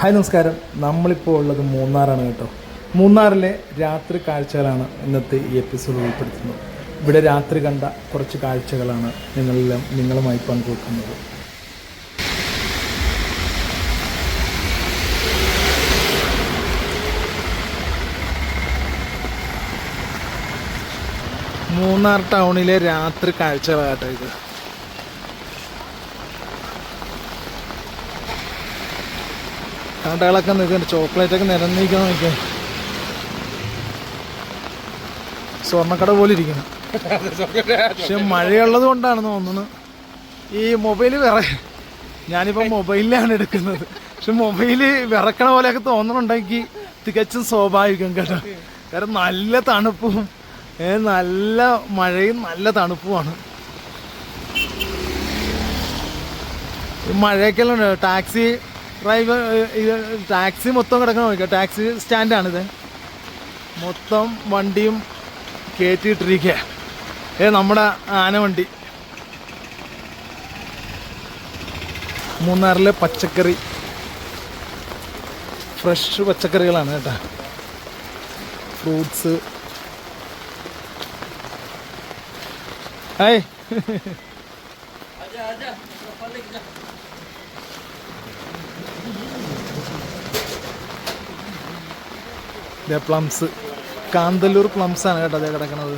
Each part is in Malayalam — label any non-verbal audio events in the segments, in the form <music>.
ഹായ് നമസ്കാരം. നമ്മളിപ്പോൾ ഉള്ളത് മൂന്നാറാണ് കേട്ടോ. മൂന്നാറിലെ രാത്രി കാഴ്ചകളാണ് ഇന്നത്തെ ഈ എപ്പിസോഡ് ഉൾപ്പെടുത്തുന്നത്. ഇവിടെ രാത്രി കണ്ട കുറച്ച് കാഴ്ചകളാണ് നിങ്ങളെല്ലാം നിങ്ങളുമായി പങ്കുവെക്കുന്നത്. മൂന്നാർ ടൗണിലെ രാത്രി കാഴ്ചകളാട്ടോ ഇത്. കടകളൊക്കെ നിൽക്കുന്നുണ്ട്. ചോക്ലേറ്റ് ഒക്കെ നിരന്നിരിക്കാൻ നോക്കിയാൽ സ്വർണക്കട പോലെ ഇരിക്കണം പക്ഷെ മഴയുള്ളത് കൊണ്ടാണ് തോന്നുന്നത് ഈ മൊബൈൽ വിറ. ഞാനിപ്പോൾ മൊബൈലിലാണ് എടുക്കുന്നത്. പക്ഷെ മൊബൈൽ വിറക്കണ പോലെയൊക്കെ തോന്നണുണ്ടെങ്കിൽ തികച്ചും സ്വാഭാവികം കേട്ടോ. കാരണം നല്ല തണുപ്പും നല്ല മഴയും നല്ല തണുപ്പുമാണ്. ഈ മഴയൊക്കെ ടാക്സി ഡ്രൈവർ ഇത് ടാക്സി മൊത്തം കിടക്കണ നോക്കുക ടാക്സി സ്റ്റാൻഡാണിത്. മൊത്തം വണ്ടിയും കയറ്റിയിട്ടിരിക്കുക ഏ നമ്മുടെ ആനവണ്ടി മൂന്നാറിലെ പച്ചക്കറി. ഫ്രഷ് പച്ചക്കറികളാണ് കേട്ടോ. Fruits. Hi plums Kanthalloor plums ആണ് കേട്ടോ അതേ കിടക്കണത്.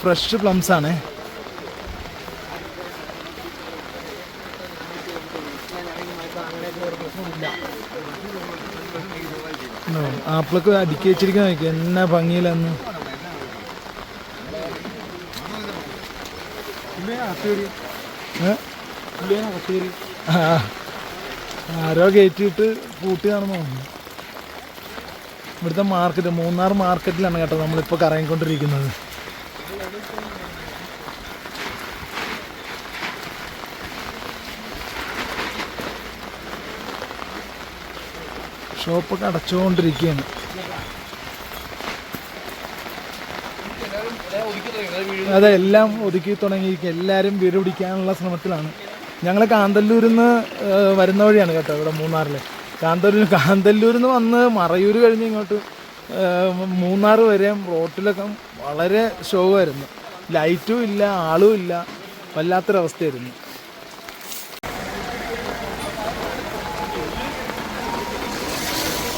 ഫ്രഷ് പ്ലംസ് ആണ്. ആപ്പിളൊക്കെ അടുക്കി വെച്ചിരിക്കുന്ന നോക്കി എന്നാ ഭംഗിയിലെന്ന് ആരോ ഗേറ്റ് ആരോ കയറ്റിയിട്ട് നടന്നു തോന്നുന്നു ഇവിടുത്തെ മാർക്കറ്റ് മൂന്നാർ മാർക്കറ്റിലാണ് കേട്ടോ നമ്മളിപ്പോൾ കറങ്ങിക്കൊണ്ടിരിക്കുന്നത്. ഷോപ്പൊക്കെ അടച്ചുകൊണ്ടിരിക്കുകയാണ്. അതെ എല്ലാം ഒതുക്കി തുടങ്ങിയിരിക്കുക എല്ലാവരും വീട് പിടിക്കാനുള്ള ശ്രമത്തിലാണ്. ഞങ്ങൾ കാന്തല്ലൂരിൽ നിന്ന് വരുന്ന വഴിയാണ് കേട്ടോ ഇവിടെ മൂന്നാറിൽ കാന്തല്ലൂർ കാന്തല്ലൂരിൽ നിന്ന് വന്ന് മറയൂർ കഴിഞ്ഞ് ഇങ്ങോട്ട് മൂന്നാർ വരെ റോട്ടിലൊക്കെ വളരെ ശോകമായിരുന്നു. ലൈറ്റും ഇല്ല ആളും ഇല്ല വല്ലാത്തൊരവസ്ഥയായിരുന്നു.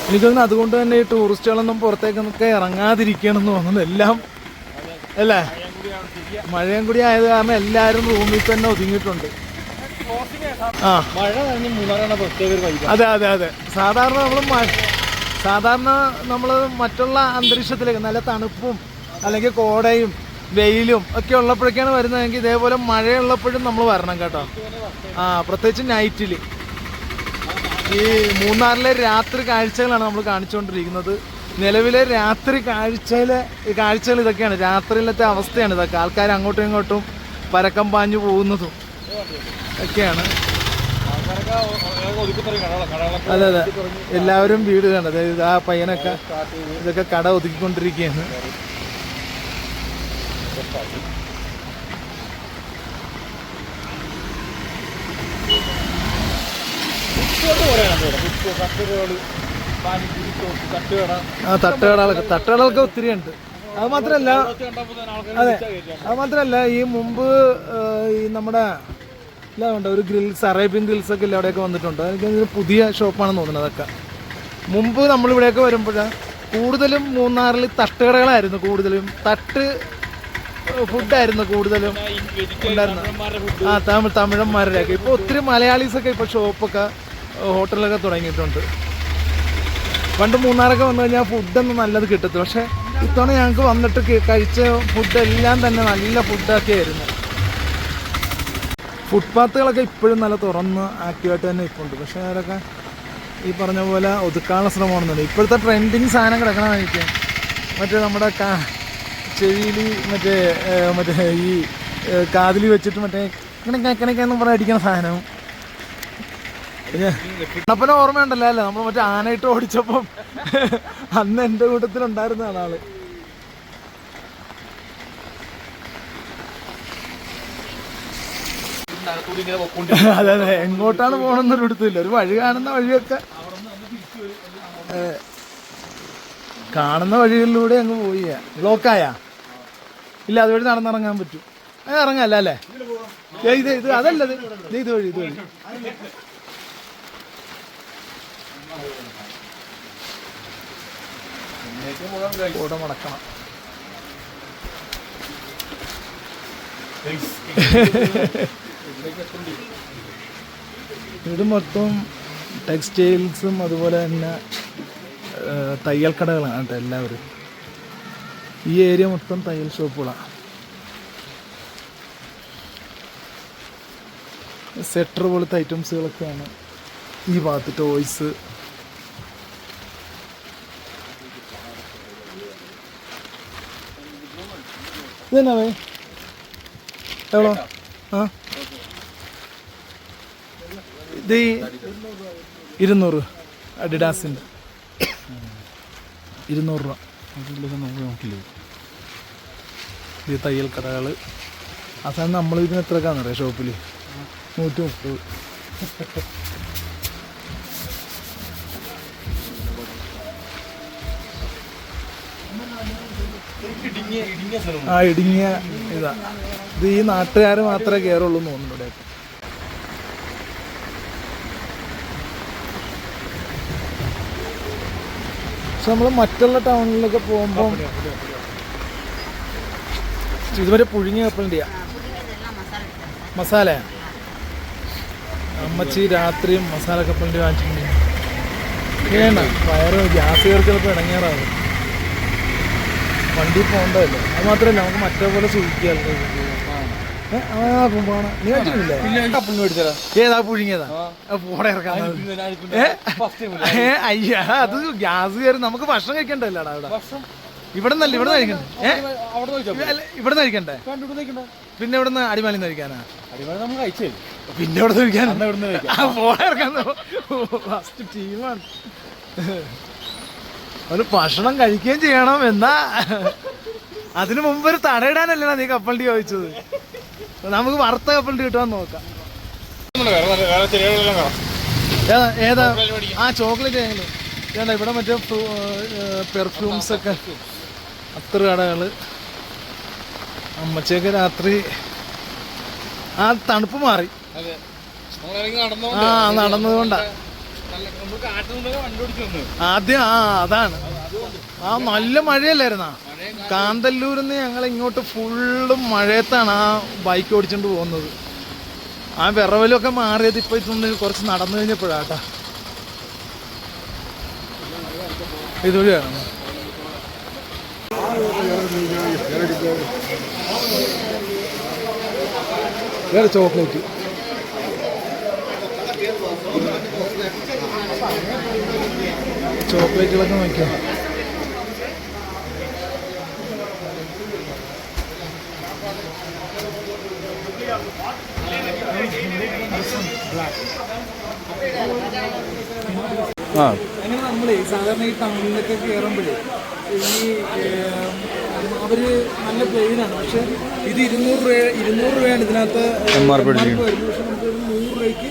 എനിക്ക് തോന്നുന്നു അതുകൊണ്ട് തന്നെ ഈ ടൂറിസ്റ്റുകളൊന്നും പുറത്തേക്കൊക്കെ ഇറങ്ങാതിരിക്കണം എന്ന് തോന്നുന്നു. എല്ലാം അല്ലേ? മഴയും കൂടി ആയത് കാരണം എല്ലാവരും റൂമിൽ തന്നെ ഒതുങ്ങിയിട്ടുണ്ട്. അതെ അതെ അതെ. സാധാരണ നമ്മൾ സാധാരണ നമ്മൾ മറ്റുള്ള അന്തരീക്ഷത്തിലേക്ക് നല്ല തണുപ്പും അല്ലെങ്കിൽ കോടയും വെയിലും ഒക്കെ ഉള്ളപ്പോഴൊക്കെയാണ് വരുന്നതെങ്കിൽ ഇതേപോലെ മഴയുള്ളപ്പോഴും നമ്മൾ വരണം കേട്ടോ. ആ പ്രത്യേകിച്ച് നൈറ്റിൽ ഈ മൂന്നാറിലെ രാത്രി കാഴ്ചകളാണ് നമ്മൾ കാണിച്ചുകൊണ്ടിരിക്കുന്നത്. നിലവിലെ രാത്രി കാഴ്ചയിലെ ഈ കാഴ്ചകൾ ഇതൊക്കെയാണ്. രാത്രിയിലത്തെ അവസ്ഥയാണ് ഇതൊക്കെ. ആൾക്കാർ അങ്ങോട്ടും ഇങ്ങോട്ടും പരക്കം പാഞ്ഞു പോകുന്നതും. ഒക്കെയാണ്. അതെ അതെ. എല്ലാവരും വീട് കണ്ടത് അതായത് ആ പയ്യനൊക്കെ ഇതൊക്കെ കട ഒതുക്കിക്കൊണ്ടിരിക്കുകയാണ്. ആ തട്ടുകടകളൊക്കെ തട്ടുകടകളൊക്കെ ഒത്തിരി ഉണ്ട് അത് ആൾക്കാർ അതെ. അത് മാത്രല്ല ഈ മുമ്പ് ഈ നമ്മുടെ ഇല്ല ഉണ്ട് ഒരു ഗ്രിൽസ് അറേബ്യൻ ഗ്രിൽസ് ഒക്കെ അവിടെയൊക്കെ വന്നിട്ടുണ്ട്. എനിക്ക് പുതിയ ഷോപ്പാണ് തോന്നുന്നത് അതൊക്കെ. മുമ്പ് നമ്മളിവിടെയൊക്കെ വരുമ്പോൾ കൂടുതലും മൂന്നാറിൽ തട്ടുകടകളായിരുന്നു കൂടുതലും. തട്ട് ഫുഡായിരുന്നു കൂടുതലും. ആ തമിഴ് തമിഴന്മാരുടെയൊക്കെ. ഇപ്പോൾ ഒത്തിരി മലയാളീസൊക്കെ ഇപ്പോൾ ഷോപ്പൊക്കെ ഹോട്ടലൊക്കെ തുടങ്ങിയിട്ടുണ്ട്. പണ്ട് മൂന്നാറൊക്കെ വന്നു കഴിഞ്ഞാൽ ഫുഡൊന്നും നല്ലത് കിട്ടത്തില്ല. പക്ഷേ ഇത്തവണ ഞങ്ങൾക്ക് വന്നിട്ട് കഴിച്ച ഫുഡെല്ലാം തന്നെ നല്ല ഫുഡൊക്കെ ആയിരുന്നു ഫുട്പാത്തുകളൊക്കെ ഇപ്പോഴും നല്ല തുറന്ന് ആക്റ്റീവായിട്ട് തന്നെ ഇപ്പുണ്ട്. പക്ഷേ അവരൊക്കെ ഈ പറഞ്ഞ പോലെ ഒതുക്കാനുള്ള ശ്രമമാണെന്നുണ്ട്. ഇപ്പോഴത്തെ ട്രെൻഡിങ് സാധനം കിടക്കണം എനിക്ക് മറ്റേ നമ്മുടെ കാ ചെവിയിൽ മറ്റേ മറ്റേ ഈ കാതിൽ വെച്ചിട്ട് മറ്റേ ഇങ്ങനെ കിണക്കെന്ന് പറഞ്ഞ അടിക്കണ സാധനം. അപ്പനെ ഓർമ്മയുണ്ടല്ലോ? അല്ലേ? നമ്മൾ മറ്റേ ആനയിട്ട് ഓടിച്ചപ്പം അന്ന് എന്റെ കൂട്ടത്തിലുണ്ടായിരുന്നതാണ് ആൾ <laughs> അതെ അതെ. എങ്ങോട്ടാണ് പോകണമെന്നൊരു എടുത്തില്ല ഒരു വഴി കാണുന്ന വഴിയൊക്കെ. കാണുന്ന വഴികളിലൂടെ അങ്ങ് പോയി. ബ്ലോക്കായ ഇല്ല അതുവഴി നടന്നിറങ്ങാൻ പറ്റും. അത് ഇറങ്ങല്ല അല്ലേ? ഇത് ഇത് അതല്ല ഇത് ഇത് വഴി ഇത് വഴി. കൂടെ മടക്കണം. ഇത് മൊത്തം ടെക്സ്റ്റൈൽസും അതുപോലെ തന്നെ തയ്യൽ കടകളാണ് കേട്ടോ എല്ലാവരും. ഈ ഏരിയ മൊത്തം തയ്യൽ ഷോപ്പുകളാണ്. സെറ്റർ പോലത്തെ ഐറ്റംസുകളൊക്കെയാണ് ഈ ഭാഗത്ത് ടോയ്സ് ഇതെന്നാ എവിടെ? ആ? ഇത് ഇരുന്നൂറ് അഡിഡാസിന്റെ. ഇരുന്നൂറ് രൂപ. ഈ തയ്യൽ കടകൾ. അവസാനം നമ്മൾ ഇതിന് എത്രക്കാന്ന് അറിയാം ഷോപ്പിൽ നൂറ്റി മുപ്പത്. ആ ഇടുങ്ങിയ ഇതാ. ഇത് ഈ നാട്ടുകാർ മാത്രമേ കയറുള്ളൂ എന്ന് തോന്നുന്നു ഇവിടെ. പക്ഷെ നമ്മൾ മറ്റുള്ള ടൗണിലൊക്കെ പോകുമ്പോൾ ഇതുവരെ പുഴുങ്ങിയ കപ്പലിന്റെയാ മസാല അമ്മച്ചി രാത്രിയും മസാല കപ്പലിന്റെ വാങ്ങിച്ചിട്ടുണ്ട് വേണ്ട വയറ് ഗ്യാസ് കയറി ചിലപ്പോൾ ഇടങ്ങേറാവും വണ്ടി പോകണ്ടല്ലോ അത് മാത്രമല്ല നമുക്ക് മറ്റേ പോലെ സൂചിക്കാമല്ലോ ഏതാ പുഴുങ്ങിയതാ. പോടെ ഇറക്കാൻ അയ്യാ അത് ഗ്യാസ് കയറി നമുക്ക് ഭക്ഷണം കഴിക്കണ്ടല്ലോടാ അവിടെ? ഇവിടെ നിന്നല്ല ഇവിടെ കഴിക്കണ്ടേ? ഇവിടെ നിന്ന് കഴിക്കണ്ടേ? പിന്നെ ഇവിടെ നിന്ന് അടിമാലി കഴിക്കാനാ പിന്നെ ഇവിടെ ആ പോടെ ഇറക്കാൻ ഫസ്റ്റ് ടീമാണ് ഒരു ഭക്ഷണം കഴിക്കുകയും ചെയ്യണം എന്നാ. അതിനു മുമ്പ് ഒരു തടയിടാനല്ലേ നീ കപ്പലണ്ടി ചോദിച്ചത്. നമുക്ക് വറുത്ത കപ്പലിട്ട് കിട്ടുവാൻ നോക്കാം. ഏതാ ആ ചോക്ലേറ്റ് ഏതാ ഇവിടെ മറ്റേ പെർഫ്യൂംസ് ഒക്കെ. അത്ര കടകൾ അമ്മച്ചയൊക്കെ രാത്രി ആ തണുപ്പ് മാറി. ആ നടന്നതുകൊണ്ടാ. ആദ്യം ആ അതാണ്. ആ നല്ല മഴയല്ലായിരുന്നാ? കാന്തല്ലൂരിൽ നിന്ന് ഞങ്ങൾ ഇങ്ങോട്ട് ഫുള്ളും മഴയത്താണ് ആ ബൈക്ക് ഓടിച്ചുകൊണ്ട് പോകുന്നത്. ആ വിറവലൊക്കെ മാറിയത് ഇപ്പൊ ഇതൊന്ന് കുറച്ച് നടന്നു കഴിഞ്ഞപ്പോഴാട്ടാ. ഇതുവഴിയാണ്. വേറെ ചോക്ലേറ്റ്. ചോക്ലേറ്റുകളൊക്കെ നോക്കിയാ ആ. അങ്ങനെ നമ്മളെ സാധാരണ ഈ ടൗണിലൊക്കെ കയറുമ്പോഴേ ഈ അവർ അവർ നല്ല പ്ലെയിനാണ് പക്ഷെ ഇത് ഇരുന്നൂറ് രൂപ ഇരുന്നൂറ് രൂപയാണ് ഇതിനകത്ത് ഒരു വരുന്നത് പക്ഷെ നമുക്ക് ഒരു നൂറ് രൂപയ്ക്ക്.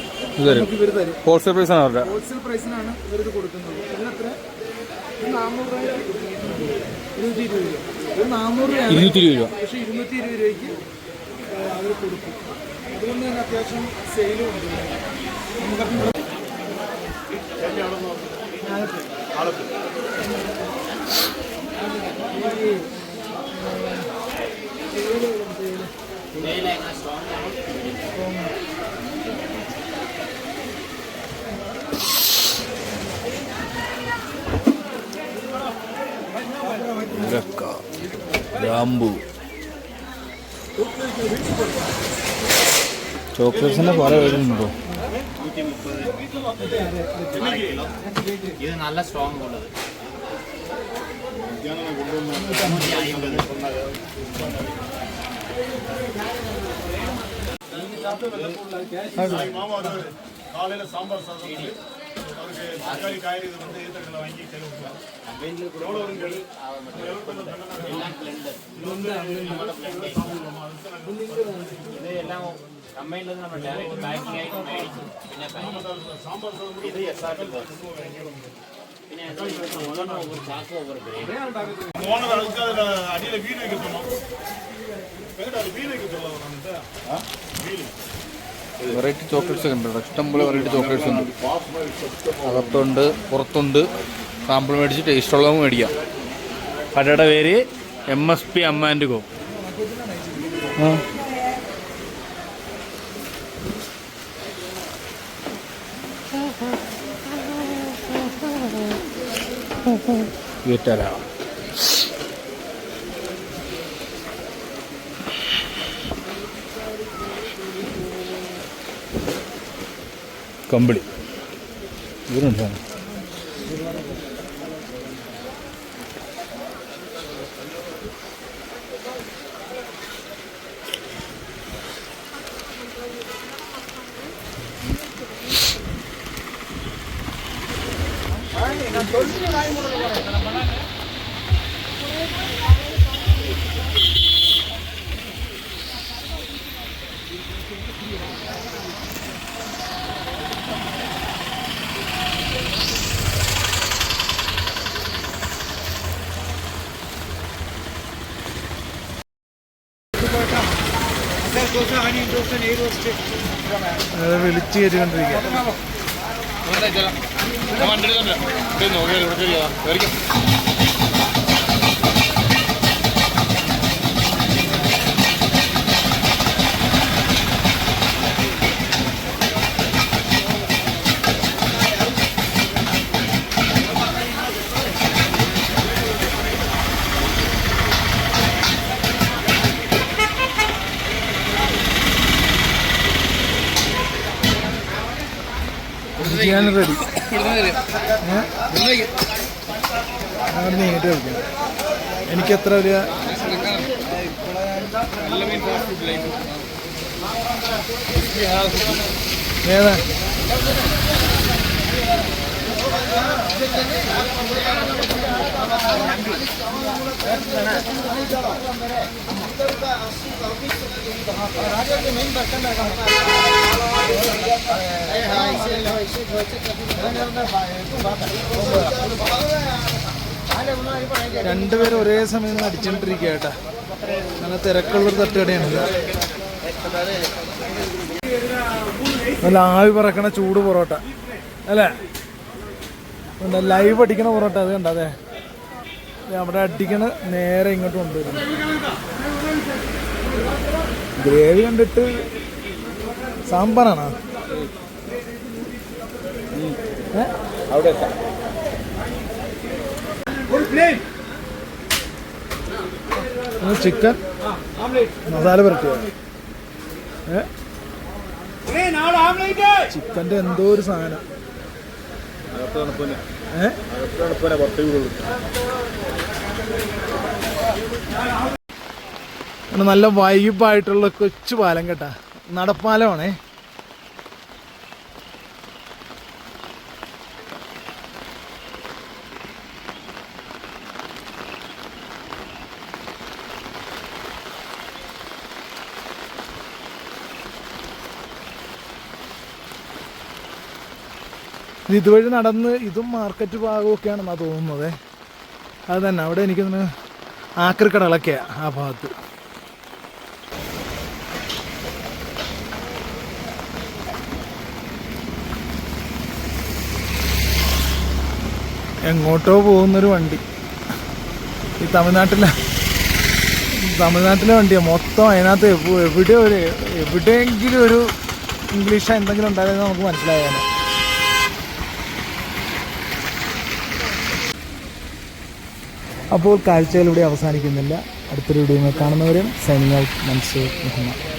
നമുക്ക് ഇവർ തരും. ഹോൾസെയിൽ പ്രൈസ് ആണ് അവരുടെ. ഹോൾസെയിൽ പ്രൈസിനാണ് ഇവരിത് കൊടുക്കുന്നത്. ഇതിനത്ര ഇത് നാനൂറ് രൂപ ഇരുന്നൂറ്റി ഇരുപത് രൂപ. ഇത് നാനൂറ് രൂപ ഇരുന്നൂറ്റി ഇരുപത് രൂപ. പക്ഷെ ഇരുന്നൂറ്റി ഇരുപത് രൂപയ്ക്ക് അവർ കൊടുക്കും. അതുകൊണ്ട് തന്നെ അത്യാവശ്യം സെയിലും ഉണ്ട്. ആലപ്പുഴ. ഈ, ഗ്രാമ്പു ചോക്ലേറ്റ്സിന്റെ പല വരുന്നുണ്ടോ? ഇത് നല്ല സ്ട്രോങ് ഉള്ളത് ഇത് എല്ലാം அவருக்கு வந்து ஏற்றங்களை வாங்கி கைவிடுவாங்க எவ்வளோ வருங்கள் இது எல்லாம் கம்பெனில இருந்து நம்ம டைரக்ட் பேக்கிங் ஆகி போன அளவுக்கு அடியில் வீடு வைக்க சொன்னோம். வீடு வைக்க சொல்லுவாங்க வீடு. വെറൈറ്റി ചോക്ലേറ്റ്സ് ഒക്കെ ഉണ്ട്. ഇഷ്ടംപോലെ വെറൈറ്റി ചോക്ലേറ്റ്സ് ഉണ്ട്. അകത്തുണ്ട് പുറത്തുണ്ട്. സാമ്പിൾ മേടിച്ച് ടേസ്റ്റ് ഉള്ളത് മേടിക്കാം. കടയുടെ പേര് എം എസ് പി അമ്മ ആൻഡ് ഗോ വീട്ടരാ കമ്പിളി ഇതിനുണ്ട് സാധനം അത് വിളിച്ച് കയറ്റിക്കൊണ്ടിരിക്കുക ചെയ്യാൻ റെഡി എനിക്ക് എത്ര ഒരു ഏതാ? രണ്ടുപേരും ഒരേ സമയം അടിച്ചോണ്ടിരിക്കുക നല്ല തിരക്കുള്ളൊരു തട്ടുകടയാണ്. നല്ല ആവി പറക്കണ ചൂട് പൊറോട്ട. അല്ലേ? ലൈവ് അടിക്കണ പൊറോട്ട അത് കണ്ടതേ അവിടെ അടിക്കണ നേരെ ഇങ്ങോട്ട് കൊണ്ടുവരും. ഗ്രേവി കണ്ടിട്ട് സാമ്പാറാണോ? അവിടെ ചിക്കൻ മസാല പുരട്ടിയോ? ഏ? ചിക്കന്റെ എന്തോ ഒരു സാധനം. അകത്ത് തണുപ്പന്നെ നല്ല വൈബായിട്ടുള്ള കൊച്ചു പാലം കേട്ടാ. നടപ്പാലമാണേ. ഇത് ഇതുവഴി നടന്ന് ഇതും മാർക്കറ്റ് ഭാഗമൊക്കെയാണെന്നാ തോന്നുന്നത്. അത് തന്നെ. അവിടെ എനിക്കൊന്ന് ആക്രിക്കടകളൊക്കെയാ ആ ഭാഗത്ത്. എങ്ങോട്ടോ പോകുന്നൊരു വണ്ടി. ഈ തമിഴ്നാട്ടിലെ തമിഴ്നാട്ടിലെ വണ്ടിയാണ് മൊത്തം അതിനകത്ത് എവ്- എവിടെ ഒരു എവിടെയെങ്കിലും ഒരു ഇംഗ്ലീഷ് എന്തെങ്കിലും ഉണ്ടായിരുന്നത് നമുക്ക് മനസ്സിലായാലോ അപ്പോൾ കാഴ്ചകളിവിടെ അവസാനിക്കുന്നില്ല. അടുത്തൊരു വീഡിയോ കാണുന്നവരും സൈനിങ് ഔട്ട് മൻസൂർ മുഹമ്മദ്